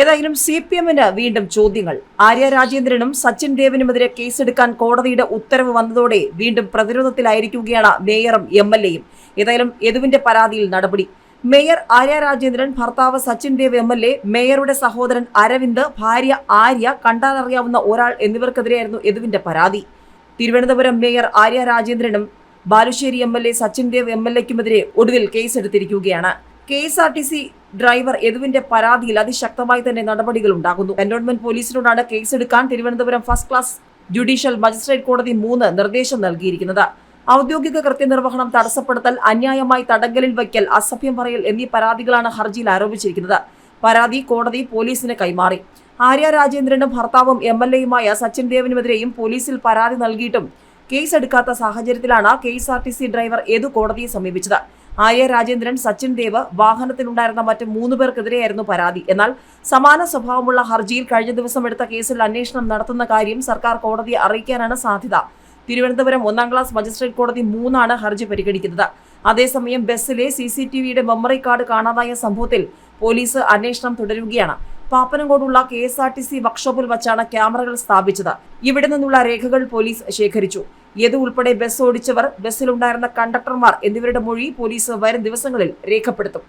ഏതായാലും C P എമ്മിന് വീണ്ടും ചോദ്യങ്ങൾ. ആര്യ രാജേന്ദ്രനും സച്ചിൻ ദേവനുമെതിരെ കേസെടുക്കാൻ കോടതിയുടെ ഉത്തരവ് വന്നതോടെ വീണ്ടും പ്രതിരോധത്തിലായിരിക്കുകയാണ് മേയറും എം എൽ എയും ഏതായാലും യദുവിന്റെ പരാതിയിൽ നടപടി. മേയർ ആര്യ രാജേന്ദ്രൻ ഭർത്താവ് Sachin Dev M L A മേയറുടെ സഹോദരൻ അരവിന്ദ് ഭാര്യ ആര്യ കണ്ടാലറിയാവുന്ന ഒരാൾ എന്നിവർക്കെതിരെയായിരുന്നു യദുവിന്റെ പരാതി. Thiruvananthapuram mayor Arya രാജേന്ദ്രനും Balussery M L A Sachin Dev M L എക്കുമെതിരെ ഒടുവിൽ കേസെടുത്തിരിക്കുകയാണ്. K S R T C driver യദുവിന്റെ പരാതിയിൽ അതിശക്തമായി തന്നെ നടപടികൾ ഉണ്ടാകുന്നു. കന്റോൺമെന്റ് പോലീസിനോടാണ് കേസെടുക്കാൻ Thiruvananthapuram first class judicial magistrate കോടതി മൂന്ന് നിർദ്ദേശം നൽകിയിരിക്കുന്നത്. ഔദ്യോഗിക കൃത്യനിർവഹണം തടസ്സപ്പെടുത്തൽ അന്യായമായി തടങ്കലിൽ വയ്ക്കൽ അസഭ്യം പറയൽ എന്നീ പരാതികളാണ് ഹർജിയിൽ ആരോപിച്ചിരിക്കുന്നത്. പരാതി കോടതി പോലീസിന് കൈമാറി. ആര്യ രാജേന്ദ്രനും ഭർത്താവും എം എൽ എയുമായ സച്ചിൻ ദേവിനുമെതിരെയും പോലീസിൽ പരാതി നൽകിയിട്ടും കേസെടുക്കാത്ത സാഹചര്യത്തിലാണ് K S R T C driver ഏതു കോടതിയെ സമീപിച്ചത്. ആര്യ രാജേന്ദ്രൻ സച്ചിൻ ദേവ് വാഹനത്തിലുണ്ടായിരുന്ന മറ്റ് മൂന്ന് പേർക്കെതിരെയായിരുന്നു പരാതി. എന്നാൽ സമാന സ്വഭാവമുള്ള ഹർജിയിൽ കഴിഞ്ഞ ദിവസം എടുത്ത കേസിൽ അന്വേഷണം നടത്തുന്ന കാര്യം സർക്കാർ കോടതിയെ അറിയിക്കാനാണ് സാധ്യത. തിരുവനന്തപുരം ഒന്നാം ക്ലാസ് മജിസ്ട്രേറ്റ് കോടതി മൂന്നാണ് ഹർജി പരിഗണിക്കുന്നത്. അതേസമയം ബസ്സിലെ സി സി ടി വിയുടെ മെമ്മറി കാർഡ് കാണാതായ സംഭവത്തിൽ പോലീസ് അന്വേഷണം തുടരുകയാണ്. പാപ്പനംകോടുള്ള K S R T C വർക്ക്ഷോപ്പിൽ വച്ചാണ് ക്യാമറകൾ സ്ഥാപിച്ചത്. ഇവിടെ നിന്നുള്ള രേഖകൾ പോലീസ് ശേഖരിച്ചു. യദു ഉൾപ്പെടെ ബസ് ഓടിച്ചവർ ബസ്സിലുണ്ടായിരുന്ന കണ്ടക്ടർമാർ എന്നിവരുടെ മൊഴി പോലീസ് വരും ദിവസങ്ങളിൽ രേഖപ്പെടുത്തും.